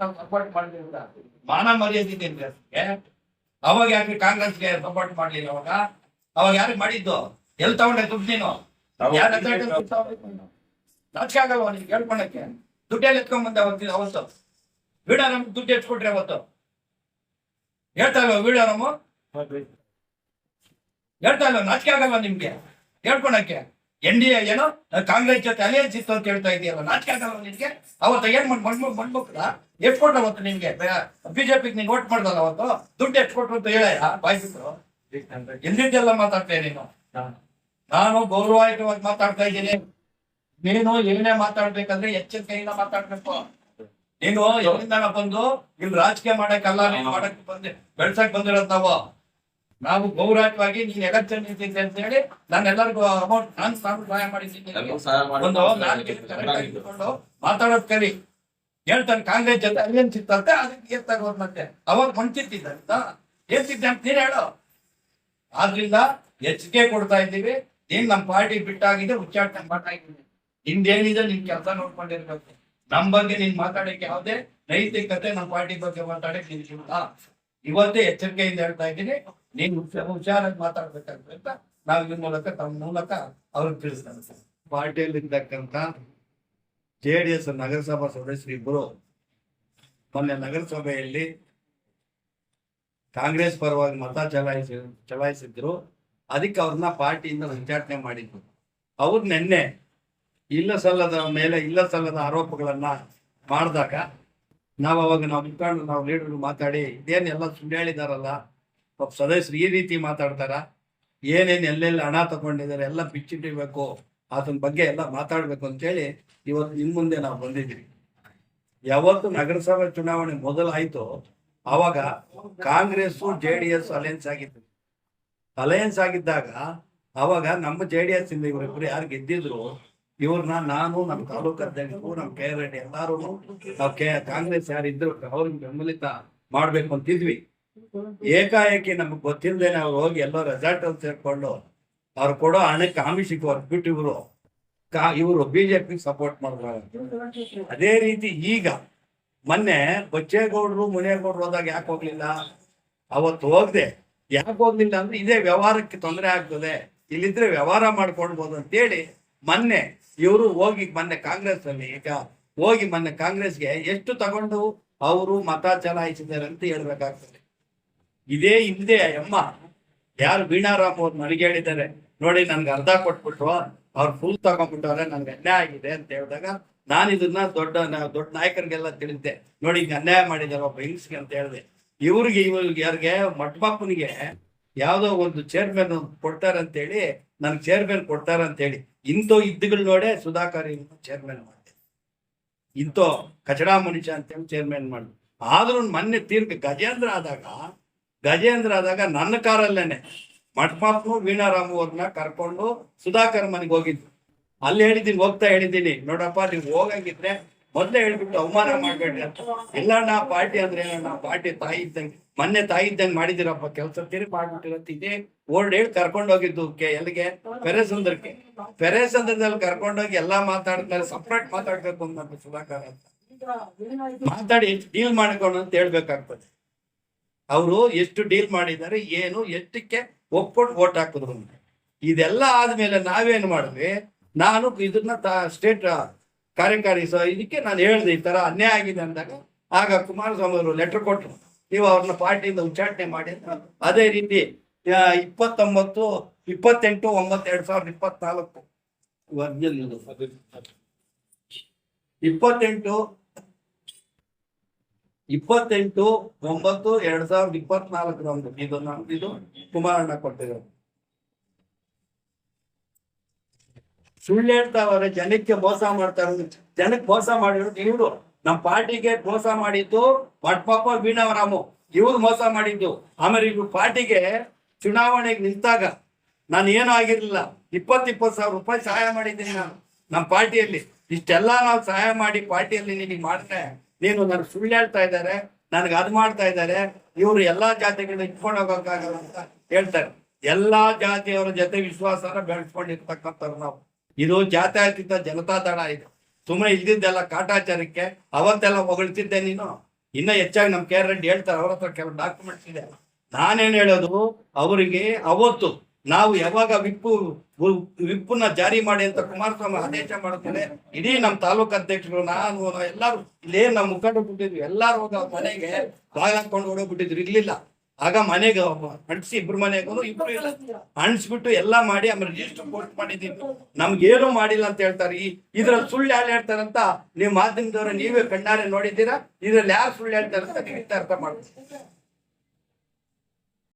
ನಾವು ಸಪೋರ್ಟ್ ಮಾಡಿದ್ರಿಂದ ಮಾನ ಮರ್ಯಾದೆ ಇದೆ ಅಂದ್ರೆ ಅದಕ್ಕೆ. ಅವಾಗ ಯಾಕೆ ಕಾಂಗ್ರೆಸ್ಗೆ ಸಪೋರ್ಟ್ ಮಾಡ್ಲಿಲ್ಲ ಅವಾಗ? ಅವಾಗ ಯಾರಿಗೆ ಮಾಡಿದ್ದು? ಎಲ್ಲಿ ತಗೊಂಡೆ ದುಡ್ಡು ನೀನು? ಯಾರ ಹತ್ರ ಇಟ್ಟು ದುಡ್ಡು ತಗೊಂಡಿದ್ದು ನೀನು? ನಾಚಿಕೆ ಆಗಲ್ವಾ ನಿನ್ಗೆ ಹೇಳ್ಕೊಳಕ್ಕೆ? ದುಡ್ಡೆಲ್ಲ ಎತ್ಕೊಂಡ್ ಬಂದೆ ಅವತ್ತು ಅವತ್ತು. ವೀಡಾರಾಮ್ ನಮ್ಗೆ ದುಡ್ಡು ಎತ್ಕೊಟ್ರೆ ಅವತ್ತು. ಹೇಳ್ತಾ ವೀಡಾರಾಮು ಹೇಳ್ತಾ ಇಲ್ವ? ನಾಚಿಕೆ ಆಗಲ್ವ ನಿಮ್ಗೆ? ಹೇಳ್ಕೊಳಕ್ಕೆ. ಎನ್ ಡಿ ಎ ಏನೋ? ಕಾಂಗ್ರೆಸ್ ಜೊತೆ ಅಲಿಯನ್ಸ್ ಇತ್ತು ಅಂತ ಹೇಳ್ತಾ ಇದೆಯಲ್ಲ ನಾಚಿಕೆ ಆಗಲ್ವ ನಿಮ್ಗೆ ಅವತ್ತು ಏನ್ ಮಾಡಿ ಮಣ್ಣು ಮಣ್ಮಕ್ಳ ಎಷ್ಟು ಕೊಟ್ಟ ಅವತ್ತು ನಿಮ್ಗೆ. ಬಿಜೆಪಿಗೆ ನೀನ್ ವೋಟ್ ಮಾಡ್ದಲ್ಲ ಅವತ್ತು? ದುಡ್ಡು ಎಷ್ಟು ಕೊಟ್ರು ಅಂತ ಹೇಳ ಬಾಯ್ಬಿಟ್ಟು ಎಲ್ಲಿದ್ದೆಲ್ಲ ಮಾತಾಡ್ತೇನೆ ನೀನು? ನಾನು. ಗೌರವಯುತವಾಗಿ ಮಾತಾಡ್ತಾ ಇದ್ದೀನಿ. ನೀನು ಏನೇ ಮಾತಾಡ್ಬೇಕಂದ್ರೆ ಎಚ್ಚರಿಕೆಯಿಂದ ಮಾತಾಡ್ಬೇಕು. ನೀನು ಎಲ್ಲಿಂದ ಬಂದು ಇಲ್ಲಿ ರಾಜಕೀಯ ಮಾಡಕ್ಕಲ್ಲ ನೀನು ಮಾಡಕ್ ಬಂದೆ ಬೆಳ್ಸಕ್ ಬಂದಿರೋದ್ ನಾವು. ನಾವು ನೀನ್ ಎಲೆಕ್ಷನ್ ನಿಂತಿದ್ದೆ ಅಂತ ಹೇಳಿ ನಾನು ಎಲ್ಲರಿಗೂ ಅಮೌಂಟ್ ನಾನು ಸಹಾಯ ಮಾಡಿದ್ದೀನಿ ಒಂದು ಮಾತಾಡೋದ್ ಕಲಿ. ಹೇಳ್ತಾನೆ, ಕಾಂಗ್ರೆಸ್ ಜೊತೆ ಅಲ್ಲಿ ಇತ್ತಂತೆ ಅದಕ್ಕೆ ತಗೋದ್ ಮತ್ತೆ. ಅವಾಗ ಮಣ್ತಿದ್ದ ಏನ್ ತಿದ್ದೆ ಅಂತ ನೀನ್ ಹೇಳು. ಆದ್ರಿಂದ ಎಚ್ಚರಿಕೆ ಕೊಡ್ತಾ ಇದ್ದೀವಿ. ನೀನ್ ನಮ್ ಪಾರ್ಟಿ ಬಿಟ್ಟಾಗಿದೆ ಉಚ್ಚಾಟನೆ ಇದ್ದೀನಿ ನಿಂದೇನಿದೆ, ನಿನ್ ಕೆಲಸ ನೋಡ್ಕೊಂಡಿರ್ಬೇಕು. ನಮ್ ಬಗ್ಗೆ ನೀನ್ ಮಾತಾಡಕ್ಕೆ ಯಾವ್ದೇ ನೈತಿಕತೆ ನಮ್ ಪಾರ್ಟಿ ಬಗ್ಗೆ ಮಾತಾಡಕ್ ನಿಲ್ಸಿಲ್ಲ ಇವತ್ತೇ ಎಚ್ಚರಿಕೆಯಿಂದ ಹೇಳ್ತಾ ಇದ್ದೀನಿ. ನೀನ್ ಹುಷ- ಹುಷಾರಾಗಿ ಮಾತಾಡ್ಬೇಕಾಗ್ತದೆ ಅಂತ ನಾವು ಇದ್ರ ಮೂಲಕ ತಮ್ಮ ಮೂಲಕ ಅವ್ರಿಗೆ ತಿಳಿಸ್ತಾರೆ. ಪಾರ್ಟಿಯಲ್ಲಿರ್ತಕ್ಕಂಥ ಜೆ ಡಿ ಎಸ್ ನಗರಸಭಾ ಸದಸ್ಯರಿಬ್ಬರು ಮೊನ್ನೆ ನಗರಸಭೆಯಲ್ಲಿ ಕಾಂಗ್ರೆಸ್ ಪರವಾಗಿ ಮತ ಚಲಾಯಿಸಿ ಚಲಾಯಿಸಿದ್ರು. ಅದಕ್ಕೆ ಅವ್ರನ್ನ ಪಾರ್ಟಿಯಿಂದ ಉಚ್ಚಾಟನೆ ಮಾಡಿದ್ರು. ಅವ್ರು ನಿನ್ನೆ ಇಲ್ಲ ಸಲ್ಲದ ಮೇಲೆ ಇಲ್ಲ ಸಲ್ಲದ ಆರೋಪಗಳನ್ನ ಮಾಡಿದಾಗ ನಾವು ಅವಾಗ ನಾವು ಮುಖಂಡರು, ನಾವು ಲೀಡರ್ ಮಾತಾಡಿ ಇದೇನೆಲ್ಲ ಸುಳ್ಳು ಹೇಳಿದಾರಲ್ಲ ಒಬ್ಬ ಸದಸ್ಯರು ಈ ರೀತಿ ಮಾತಾಡ್ತಾರ? ಏನೇನು ಎಲ್ಲೆಲ್ಲಿ ಹಣ ತಗೊಂಡಿದ್ದಾರೆ ಎಲ್ಲ ಬಿಚ್ಚಿಟ್ಟಿರ್ಬೇಕು ಅದನ್ನ ಬಗ್ಗೆ ಎಲ್ಲ ಮಾತಾಡ್ಬೇಕು ಅಂತೇಳಿ ಇವತ್ತು ನಿಮ್ಮ ಮುಂದೆ ನಾವು ಬಂದಿದ್ದೀವಿ. ಯಾವತ್ತು ನಗರಸಭೆ ಚುನಾವಣೆ ಮೊದಲಾಯಿತು ಅವಾಗ Congress J D S alliance ಆಗಿತ್ತು. ಅಲಯನ್ಸ್ ಆಗಿದ್ದಾಗ ಅವಾಗ ನಮ್ಮ ಜೆ ಡಿ ಎಸ್ ಇಂದ ಇವರಿಬ್ರು ಯಾರು ಗೆದ್ದಿದ್ರು, ಇವ್ರನ್ನ ನಾನು, ನಮ್ಮ ತಾಲೂಕು ಅಧ್ಯಕ್ಷರು, ನಮ್ಮ ಕೆ ರೆಡ್ಡಿ ಎಲ್ಲಾರು ನಾವು ಕಾಂಗ್ರೆಸ್ ಯಾರಿದ್ರು ಅವ್ರಿಗೆ ಬೆಂಬಲಿತ ಮಾಡ್ಬೇಕು ಅಂತಿದ್ವಿ. ಏಕಾಏಕಿ ನಮ್ಗೆ ಗೊತ್ತಿಲ್ಲದೆ ನಾವು ಹೋಗಿ ಎಲ್ಲೋ ರೆಸಾರ್ಟ್ ಅಲ್ಲಿ ಸೇರ್ಕೊಂಡು ಅವ್ರು ಕೊಡೋ ಹಣಕ್ಕೆ ಆಮಿಷಕ್ಕೆ ಹೊರಟ್ಬಿಟ್ಟು ಇವರು ಕಾ, ಇವರು ಬಿಜೆಪಿ ಸಪೋರ್ಟ್ ಮಾಡಿದ್ರು. ಅದೇ ರೀತಿ ಈಗ ಮೊನ್ನೆ ಬಚ್ಚೇಗೌಡರು ಮುನೇಗೌಡರು ಹೋದಾಗ ಯಾಕೆ ಹೋಗ್ಲಿಲ್ಲ? ಅವತ್ತು ಹೋಗ್ದೆ. ಯಾಕೆ ಹೋಗ್ಲಿಲ್ಲ ಅಂದ್ರೆ ಇದೇ ವ್ಯವಹಾರಕ್ಕೆ ತೊಂದರೆ ಆಗ್ತದೆ. ಇಲ್ಲಿದ್ರೆ ವ್ಯವಹಾರ ಮಾಡ್ಕೊಳ್ಬೋದು ಅಂತೇಳಿ ಮೊನ್ನೆ ಇವರು ಹೋಗಿ ಮೊನ್ನೆ ಕಾಂಗ್ರೆಸ್ ಅಲ್ಲಿ ಈಗ ಹೋಗಿ ಮೊನ್ನೆ ಕಾಂಗ್ರೆಸ್ಗೆ ಎಷ್ಟು ತಗೊಂಡು ಅವರು ಮತ ಚಲಾಯಿಸಿದ್ದಾರೆ ಅಂತ ಹೇಳ್ಬೇಕಾಗ್ತದೆ. ಇದೇ ಹಿಂದೆ ಅಮ್ಮ ಯಾರು ವೀಣಾರಾಮ್ ಅವ್ರು ನನಗೆ ಹೇಳಿದ್ದಾರೆ, ನೋಡಿ ನನ್ಗೆ ಅರ್ಧ ಕೊಟ್ಬಿಟ್ರು, ಅವ್ರು ಫುಲ್ ತಗೊಂಡ್ಬಿಟ್ಟವ್ರೆ, ನನ್ಗೆ ಅನ್ಯಾಯ ಆಗಿದೆ ಅಂತ ಹೇಳಿದಾಗ ನಾನು ಇದನ್ನ ದೊಡ್ಡ ದೊಡ್ಡ ನಾಯಕರಿಗೆಲ್ಲ ತಿಳಿದೆ ನೋಡಿ ಈಗ ಅನ್ಯಾಯ ಮಾಡಿದಾರೆ ಒಬ್ಬ ಹಿಂಗ್ಸ್ಗೆ ಅಂತ ಹೇಳಿದೆ. ಇವ್ರಿಗೆ ಇವ್ರಿಗೆ, ಯಾರಿಗೆ ಮಟ್ಬಾಪನಿಗೆ ಯಾವುದೋ ಒಂದು ಚೇರ್ಮನ್ ಕೊಡ್ತಾರೆ ಅಂತೇಳಿ ನನ್ಗೆ ಚೇರ್ಮನ್ ಕೊಡ್ತಾರೆ ಅಂತೇಳಿ ಇಂಥೋ ಇದ್ದುಗಳು ನೋಡೇ ಸುಧಾಕರ್ ಚೇರ್ಮನ್ ಮಾಡಿದೆ. ಇಂಥೋ ಕಚಡಾ ಮನುಷ್ಯ ಅಂತೇಳಿ ಚೇರ್ಮನ್ ಮಾಡಿದ್ರು ಆದ್ರೂ ಮೊನ್ನೆ ತೀರ್ಪು ಗಜೇಂದ್ರ ಆದಾಗ ಗಜೇಂದ್ರ ಆದಾಗ ನನ್ನ ಕಾರಲ್ಲೇನೆ. ಮಠಮಾಪು ವೀಣಾರಾಮು ಅವ್ರನ್ನ ಕರ್ಕೊಂಡು ಸುಧಾಕರ್ ಮನೆಗೆ ಹೋಗಿದ್ವಿ. ಅಲ್ಲಿ ಹೇಳಿದ್ದೀನಿ, ಹೋಗ್ತಾ ಹೇಳಿದ್ದೀನಿ. ನೋಡಪ್ಪ, ನೀವು ಹೋಗಂಗಿದ್ರೆ ಮೊದ್ಲೇ ಹೇಳ್ಬಿಟ್ಟು ಅವಮಾನ ಮಾಡ್ಬೇಡ್ರಿ ಇಲ್ಲ, ನಾ ಪಾರ್ಟಿ ಅಂದ್ರೆ ಏನಣ್ಣ ಪಾರ್ಟಿ ತಾಯಿ ಇದ್ದಂಗೆ, ಮೊನ್ನೆ ತಾಯಿ ಇದ್ದಂಗೆ ಮಾಡಿದಿರಪ್ಪ ಕೆಲಸ ತಿರುಗಿ ಮಾಡ್ಬಿಟ್ಟಿರತ್ತೆ ಇದೇ ಓಲ್ಡ್ ಹೇಳಿ ಕರ್ಕೊಂಡು ಹೋಗಿದ್ದು ಎಲ್ಲಿಗೆ ಪೆರೇಸಂದ್ರಕ್ಕೆ ಪೆರೇಸಂದ್ರದಲ್ಲಿ ಕರ್ಕೊಂಡೋಗಿ ಎಲ್ಲಾ ಮಾತಾಡಿದ್ಮೇಲೆ ಸಪ್ರೇಟ್ ಮಾತಾಡ್ಬೇಕು ಅಂತ ಸುಧಾಕರ್ ಅಂತ. ಮಾತಾಡಿ ಡೀಲ್ ಮಾಡ್ಕೊಂಡು ಅಂತ ಹೇಳ್ಬೇಕಾಗ್ತದೆ. ಅವರು ಎಷ್ಟು ಡೀಲ್ ಮಾಡಿದ್ದಾರೆ ಏನು ಎಷ್ಟಕ್ಕೆ ಒಪ್ಕೊಂಡು ಓಟ್ ಹಾಕಿದ್ರು ಅಂತ. ಇದೆಲ್ಲ ಆದ್ಮೇಲೆ ನಾವೇನು ಮಾಡಿದ್ವಿ ನಾನು ಇದನ್ನ ಸ್ಟೇಟ್ ಕಾರ್ಯಕಾರಿ ಇದಕ್ಕೆ ನಾನು ಹೇಳಿದೆ ಈ ತರ ಅನ್ಯಾಯ ಆಗಿದೆ ಅಂದಾಗ ಆಗ ಕುಮಾರಸ್ವಾಮಿ ಅವರು ಲೆಟರ್ ಕೊಟ್ಟರು ನೀವು ಅವ್ರನ್ನ ಪಾರ್ಟಿಯಿಂದ ಉಚ್ಚಾಟನೆ ಮಾಡಿ ಅದೇ ರೀತಿ ಇಪ್ಪತ್ತೊಂಬತ್ತು ಇಪ್ಪತ್ತೆಂಟು ಒಂಬತ್ತು ಎರಡ್ ಸಾವಿರದ ಇಪ್ಪತ್ನಾಲ್ಕು. ಇಪ್ಪತ್ತೆಂಟು ಇಪ್ಪತ್ತೆಂಟು, ಒಂಬತ್ತು, ಎರಡ್ ಸಾವಿರದ ಇಪ್ಪತ್ನಾಲ್ಕರಂದು ಇದು ಇದು ಕುಮಾರಣ್ಣ ಕೊಟ್ಟಿರೋದು. ಸುಳ್ಳು ಹೇಳ್ತಾವ್ರೆ, ಜನಕ್ಕೆ ಮೋಸ ಮಾಡ್ತಾರೆ ಜನಕ್ಕೆ ಮೋಸ ಮಾಡಿರೋದು ಇವ್ರು. ನಮ್ ಪಾರ್ಟಿಗೆ ಮೋಸ ಮಾಡಿದ್ದು ಮಟ್ಪಾಪ ವೀಣಾವರಾಮು. ಇವ್ರು ಮೋಸ ಮಾಡಿದ್ದು. ಆಮೇಲೆ ಇವ್ರು ಪಾರ್ಟಿಗೆ ಚುನಾವಣೆಗೆ ನಿಂತಾಗ ನಾನು ಏನೂ ಆಗಿರ್ಲಿಲ್ಲ. ಇಪ್ಪತ್ತು ಇಪ್ಪತ್ತು ಸಾವಿರ ರೂಪಾಯಿ ಸಹಾಯ ಮಾಡಿದ್ದೀನಿ ನಾನು. ನಮ್ಮ ಪಾರ್ಟಿಯಲ್ಲಿ. ಇಷ್ಟೆಲ್ಲ ನಾವು ಸಹಾಯ ಮಾಡಿ ಪಾರ್ಟಿಯಲ್ಲಿ ನಿನಗೆ ಮಾಡ್ತೆ. ನೀನು ನನಗೆ ಸುಳ್ಳು ಹೇಳ್ತಾ ಇದ್ದಾರೆ, ನನಗೆ ಅದು ಮಾಡ್ತಾ ಇದ್ದಾರೆ, ಇವರು ಎಲ್ಲಾ ಜಾತಿಗಳನ್ನ ಇಟ್ಕೊಂಡು ಹೋಗೋಕ್ಕಾಗಲ್ಲ ಅಂತ ಹೇಳ್ತಾರೆ. ಎಲ್ಲಾ ಜಾತಿಯವರ ಜೊತೆ ವಿಶ್ವಾಸನ ಬೆಳೆಸ್ಕೊಂಡಿರ್ತಕ್ಕಂಥವ್ರು ನಾವು. ಇದು ಜಾತ್ಯಾತೀತ ಜನತಾ ದಳ ಇದು. ಸುಮ್ಮನೆ ಇಲ್ದಿದ್ದೆಲ್ಲ ಕಾಟಾಚಾರಕ್ಕೆ ಅವತ್ತೆಲ್ಲ ಹೊಗಳ್ತಿದ್ದೆ ನೀನು. ಇನ್ನ ಹೆಚ್ಚಾಗಿ ನಮ್ ಕೆ ಆರ್ ರೆಡ್ಡಿ ಹೇಳ್ತಾರೆ, ಅವ್ರ ಹತ್ರ ಕೆಲವು ಡಾಕ್ಯುಮೆಂಟ್ಸ್ ಇದೆ. ನಾನೇನು ಹೇಳೋದು? ಅವರಿಗೆ ಅವತ್ತು ನಾವು ಯಾವಾಗ ವಿಪ್ಪು ವಿಪ್ಪನ್ನ ಜಾರಿ ಮಾಡಿ ಅಂತ ಕುಮಾರಸ್ವಾಮಿ ಆದೇಶ ಮಾಡುತ್ತೇನೆ ಇಡೀ ನಮ್ಮ ತಾಲೂಕು ಅಧ್ಯಕ್ಷರು, ನಾನು ಎಲ್ಲಾರು ಇಲ್ಲೇ ನಮ್ಮ ಮುಖಂಡ ಬಿಟ್ಟಿದ್ವಿ ಎಲ್ಲರೂ ಹೋಗಿ ಮನೆಗೆ ಬಾಗಿಲು ಹಾಕೊಂಡು ಓಡೋಗ್ಬಿಟ್ಟಿದ್ರು. ಇರ್ಲಿಲ್ಲ ಆಗ ಮನೆಗೆ ಅಂಟಿಸಿ ಇಬ್ರು ಮನೆಗೆ ಇಬ್ರು ಅಂಟಿಸ್ಬಿಟ್ಟು ಎಲ್ಲ ಮಾಡಿ ಆಮೇಲೆ ರಿಜಿಸ್ಟರ್ ಪೋಸ್ಟ್ ಮಾಡಿದ್ದೀವಿ. ನಮ್ಗೇನು ಮಾಡಿಲ್ಲ ಅಂತ ಹೇಳ್ತಾರೆ. ಈ ಇದ್ರಲ್ಲಿ ಸುಳ್ಳು ಯಾರು ಹೇಳ್ತಾರಂತ ನೀವು ಮಾಧ್ಯಮದವ್ರ, ನೀವೇ ಕಣ್ಣಾರೆ ನೋಡಿದ್ದೀರಾ? ಇದ್ರಲ್ಲಿ ಯಾರು ಸುಳ್ಳು ಹೇಳ್ತಾರೆ ಅಂತ ನೀವು ಅರ್ಥ ಮಾಡ್ತೀವಿ